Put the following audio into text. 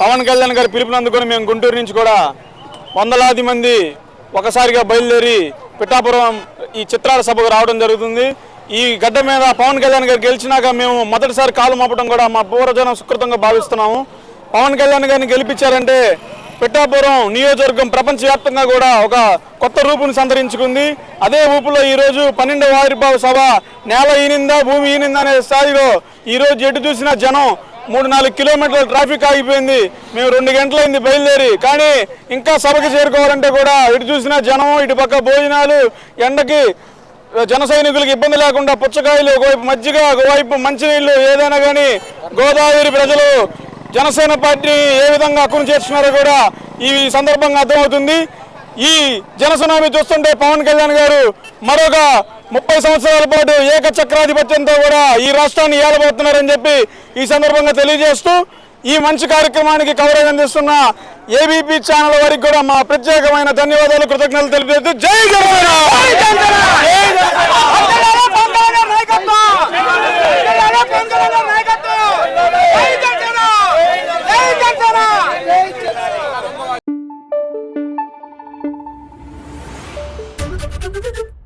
పవన్ కళ్యాణ్ గారి పిలుపునందుకొని మేము గుంటూరు నుంచి కూడా వందలాది మంది ఒకసారిగా బయలుదేరి పిఠాపురం ఈ చిత్రాల సభకు రావడం జరుగుతుంది. ఈ గడ్డ మీద పవన్ కళ్యాణ్ గారు గెలిచినాక మేము మొదటిసారి కాలు మోపడం కూడా మా పూర్వజనం సుకృతంగా భావిస్తున్నాము. పవన్ కళ్యాణ్ గారిని గెలిపించారంటే పిఠాపురం నియోజకవర్గం ప్రపంచవ్యాప్తంగా కూడా ఒక కొత్త రూపును సంతరించుకుంది. అదే ఊపులో ఈరోజు పన్నెండవ ఆవిర్భావ సభ నేల ఈనిందా భూమి ఈనిందా అనే స్థాయిలో ఈరోజు ఎటు చూసినా జనం మూడు నాలుగు కిలోమీటర్ల ట్రాఫిక్ ఆగిపోయింది. మేము రెండు గంటలైంది బయలుదేరి కానీ ఇంకా సభకి చేరుకోవాలంటే కూడా ఇటు చూసినా జనం ఇటు పక్క భోజనాలు ఎండకి జన సైనికులకు ఇబ్బంది లేకుండా పుచ్చకాయలు ఒకవైపు మజ్జిగ ఒకవైపు మంచినీళ్ళు ఏదైనా కానీ గోదావరి ప్రజలు జనసేన పార్టీ ఏ విధంగా అక్కును చేర్చున్నారో కూడా ఈ సందర్భంగా అర్థమవుతుంది. ఈ జనసునామీ చూస్తుంటే పవన్ కళ్యాణ్ గారు మరొక ముప్పై సంవత్సరాల పాటు ఏకచక్రాధిపత్యంతో కూడా ఈ రాష్ట్రాన్ని ఏలబోతున్నారని చెప్పి ఈ సందర్భంగా తెలియజేస్తూ ఈ మంచి కార్యక్రమానికి కవరేజ్ అందిస్తున్న ఏబీపీ ఛానల్ వారికి కూడా మా ప్రత్యేకమైన ధన్యవాదాలు కృతజ్ఞతలు తెలియజేస్తూ జై జగన్ జై どどど。